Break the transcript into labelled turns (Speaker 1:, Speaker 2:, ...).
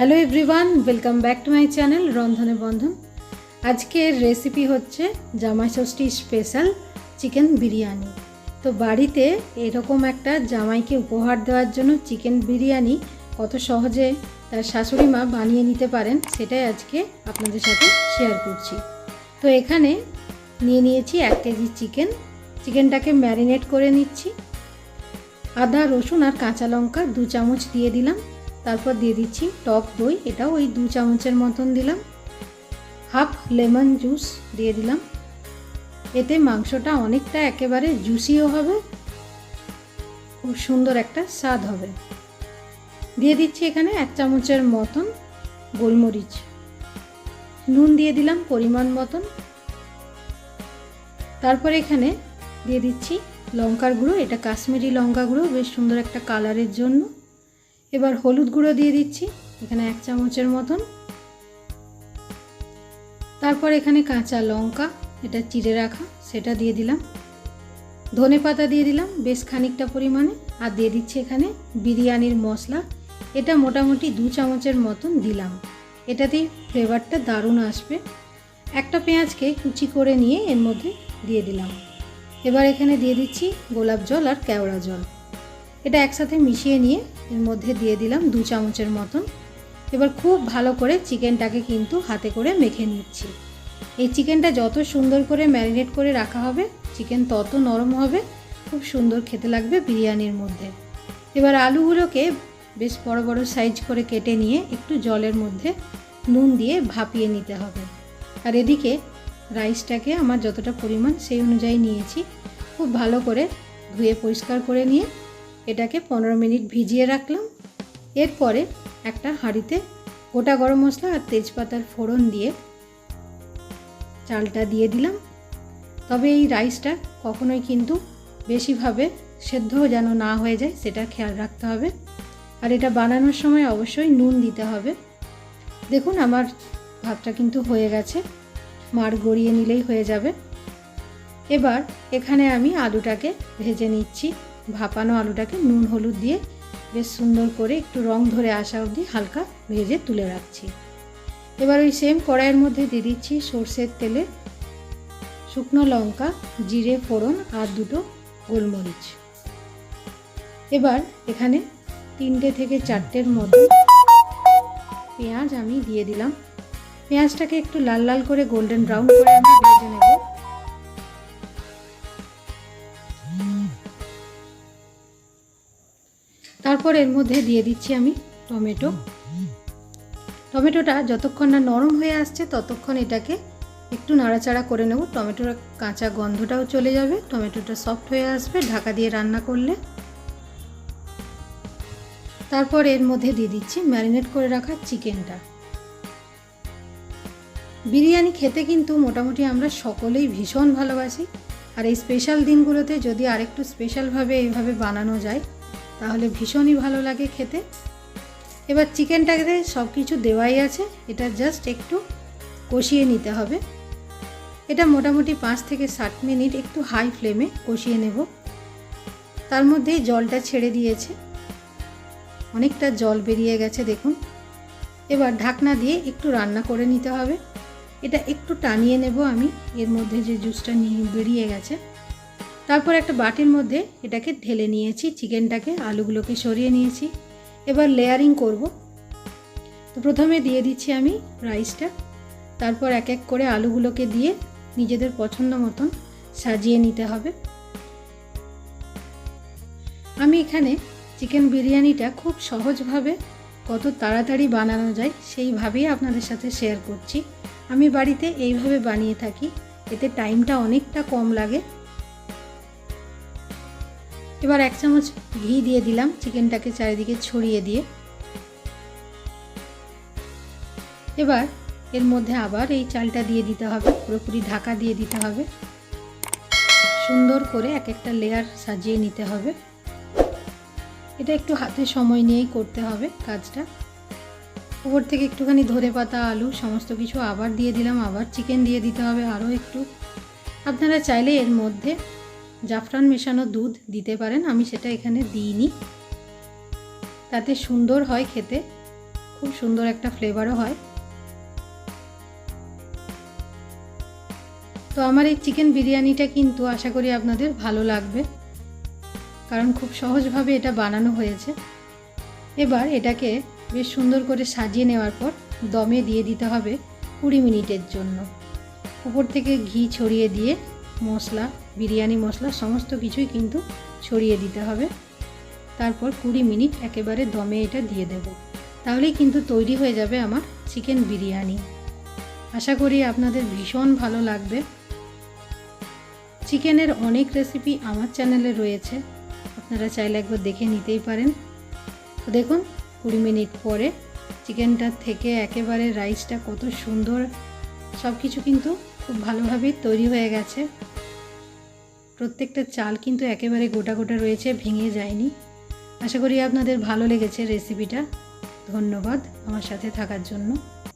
Speaker 1: Hello everyone welcome back to my channel রন্ধনে বন্ধন আজকের recipe হচ্ছে জামাই ষষ্ঠী স্পেশাল চিকেন বিরিয়ানি। তো বাড়িতে এরকম একটা জামাইকে উপহার দেওয়ার জন্য চিকেন বিরিয়ানি কত সহজে তার শাশুড়ি মা বানিয়ে নিতে পারেন, সেটাই আজকে আপনাদের সাথে শেয়ার করছি। তো এখানে নিয়ে নিয়েছি এক কেজি চিকেন চিকেনটাকে ম্যারিনেট করে নিচ্ছি। আদা, রসুন আর কাঁচা লঙ্কা দু চামচ দিয়ে দিলাম। তারপর দিয়ে দিচ্ছি টক দই এটাও ওই দু চামচের মতন দিলাম। হাফ লেমন জুস দিয়ে দিলাম। এতে মাংসটা অনেকটা একেবারে জুসিও হবে, খুব সুন্দর একটা স্বাদ হবে। দিয়ে দিচ্ছি এখানে এক চামচের মতন গোলমরিচ। নুন দিয়ে দিলাম পরিমাণ মতন। তারপর এখানে দিয়ে দিচ্ছি লঙ্কার গুঁড়ো, এটা কাশ্মীরি লঙ্কা গুঁড়ো, বেশ সুন্দর একটা কালারের জন্য। এবার হলুদ গুঁড়ো দিয়ে দিচ্ছি, এখানে এক চামচের মতন। তারপর এখানে কাঁচা লঙ্কা, এটা চিড়ে রাখা, সেটা দিয়ে দিলাম। ধনে পাতা দিয়ে দিলাম, বেশ খানিকটা পরিমাণে। আর দিয়ে দিচ্ছি এখানে বিরিয়ানির মশলা। এটা মোটামুটি দু চামচের মতন দিলাম। এটাতেই ফ্লেভারটা দারুণ আসবে। একটা পেঁয়াজকে কুচি করে নিয়ে এর মধ্যে দিয়ে দিলাম। এবার এখানে দিয়ে দিচ্ছি গোলাপ জল আর কেওড়া জল। এটা একসাথে মিশিয়ে নিয়ে এর মধ্যে দিয়ে দিলাম দু চামচের মতন। এবার খুব ভালো করে চিকেনটাকে কিন্তু হাতে করে মেখে নিচ্ছি। এই চিকেনটা যত সুন্দর করে ম্যারিনেট করে রাখা হবে, চিকেন তত নরম হবে, খুব সুন্দর খেতে লাগবে বিরিয়ানির মধ্যে। এবার আলুগুলোকে বেশ বড় বড় সাইজ করে কেটে নিয়ে একটু জলের মধ্যে নুন দিয়ে ভাপিয়ে নিতে হবে। আর এদিকে রাইসটাকে আমার যতটা পরিমাণ সেই অনুযায়ী নিয়েছি। খুব ভালো করে ধুয়ে পরিষ্কার করে নিয়ে এটাকে পনেরো মিনিট ভিজিয়ে রাখলাম। এরপরে একটা হাঁড়িতে গোটা গরম মশলা আর তেজপাতার ফোড়ন দিয়ে চালটা দিয়ে দিলাম। তবে এই রাইসটা কখনোই কিন্তু বেশিভাবে সেদ্ধ যেন না হয়ে যায়, সেটা খেয়াল রাখতে হবে। আর এটা বানানোর সময় অবশ্যই নুন দিতে হবে। দেখুন আমার ভাতটা কিন্তু হয়ে গেছে। মার গড়িয়ে নিলেই হয়ে যাবে। এবার এখানে আমি আলুটাকে ভেজে নিচ্ছি। ভাপানো আলুটাকে নুন, হলুদ দিয়ে বেশ সুন্দর করে একটু রং ধরে আসা অবধি হালকা ভেজে তুলে রাখছি। এবার ওই সেম কড়াইয়ের মধ্যে দিয়ে দিচ্ছি সর্ষের তেলে শুকনো লঙ্কা, জিরে, ফোড়ন আর দুটো গোলমরিচ। এবার এখানে তিনটে থেকে চারটের মধ্যে পেঁয়াজ আমি দিয়ে দিলাম। পেঁয়াজটাকে একটু লাল লাল করে গোল্ডেন ব্রাউন করে আমি ভেজে নেব। তারপর এর মধ্যে দিয়ে দিচ্ছি আমি টমেটো। টমেটোটা যতক্ষণ না নরম হয়ে আসছে, ততক্ষণ এটাকে একটু নাড়াচাড়া করে নেব। টমেটোর কাঁচা গন্ধটাও চলে যাবে, টমেটোটা সফট হয়ে আসবে, ঢাকা দিয়ে রান্না করলে। তারপর এর মধ্যে দিয়ে দিচ্ছি ম্যারিনেট করে রাখা চিকেনটা। বিরিয়ানি খেতে কিন্তু মোটামুটি আমরা সকলেই ভীষণ ভালোবাসি। আর এই স্পেশাল দিনগুলোতে যদি আরেকটু স্পেশালভাবে এইভাবে বানানো যায় তাহলে ভীষণই ভালো লাগে খেতে। এবার চিকেনটাকে সব কিছু দেওয়াই আছে। এটা জাস্ট একটু কষিয়ে নিতে হবে। এটা মোটামুটি পাঁচ থেকে ষাট মিনিট একটু হাই ফ্লেমে কষিয়ে নেব। তার মধ্যেই জলটা ছেড়ে দিয়েছে। অনেকটা জল বেরিয়ে গেছে, দেখুন। এবার ঢাকনা দিয়ে একটু রান্না করে নিতে হবে। এটা একটু টানিয়ে নেব আমি। এর মধ্যে যে জুসটা নিয়ে বেরিয়ে গেছে। তারপর একটা বাটির মধ্যে এটাকে ঢেলে নিয়েছি, চিকেনটাকে, আলুগুলোকে সরিয়ে নিয়েছি। এবার লেয়ারিং করব। তো প্রথমে দিয়ে দিচ্ছি আমি রাইসটা। তারপর এক এক করে আলুগুলোকে দিয়ে নিজেদের পছন্দ মতন সাজিয়ে নিতে হবে। আমি এখানে চিকেন বিরিয়ানিটা খুব সহজভাবে কত তাড়াতাড়ি বানানো যায় সেইভাবেই আপনাদের সাথে শেয়ার করছি। আমি বাড়িতে এইভাবে বানিয়ে থাকি, এতে টাইমটা অনেকটা কম লাগে। এবার এক চামচ ঘি দিয়ে দিলাম, চিকেনটাকে চারিদিকে ছড়িয়ে দিয়ে। এবার এর মধ্যে আবার এই চালটা দিয়ে দিতে হবে, পুরোপুরি ঢাকা দিয়ে দিতে হবে। সুন্দর করে এক একটা লেয়ার সাজিয়ে নিতে হবে। এটা একটু হাতে সময় নিয়েই করতে হবে কাজটা। উপর থেকে একটুখানি ধরে পাতা, আলু, সমস্ত কিছু আবার দিয়ে দিলাম, আবার চিকেন দিয়ে দিতে হবে আরও একটু। আপনারা চাইলে এর মধ্যে জাফরান মেশানো দুধ দিতে পারেন, আমি সেটা এখানে দিইনি। তাতে সুন্দর হয় খেতে, খুব সুন্দর একটা ফ্লেভারও হয়। তো আমার এই চিকেন বিরিয়ানিটা কিন্তু আশা করি আপনাদের ভালো লাগবে, কারণ খুব সহজভাবে এটা বানানো হয়েছে। এবার এটাকে বেশ সুন্দর করে সাজিয়ে নেওয়ার পর দমে দিয়ে দিতে হবে কুড়ি মিনিটের জন্য। উপর থেকে ঘি ছড়িয়ে দিয়ে মশলা, বিরিয়ানি মশলা, সমস্ত কিছুই কিন্তু ছড়িয়ে দিতে হবে। তারপর কুড়ি মিনিট একেবারে দমে এটা দিয়ে দেব। তাহলেই কিন্তু তৈরি হয়ে যাবে আমার চিকেন বিরিয়ানি। আশা করি আপনাদের ভীষণ ভালো লাগবে। চিকেনের অনেক রেসিপি আমার চ্যানেলে রয়েছে। আপনারা চাইলে একবার দেখে নিতেই পারেন। তো দেখুন, কুড়ি মিনিট পরে চিকেনটার থেকে একেবারে রাইসটা কত সুন্দর। সব কিছু কিন্তু খুব ভালোভাবেই তৈরি হয়ে গেছে। প্রত্যেকটা চাল কিন্তু একেবারে গোটা গোটা রয়েছে, ভেঙে যায়নি। আশা করি আপনাদের ভালো লেগেছে রেসিপিটা। ধন্যবাদ আমার সাথে থাকার জন্য।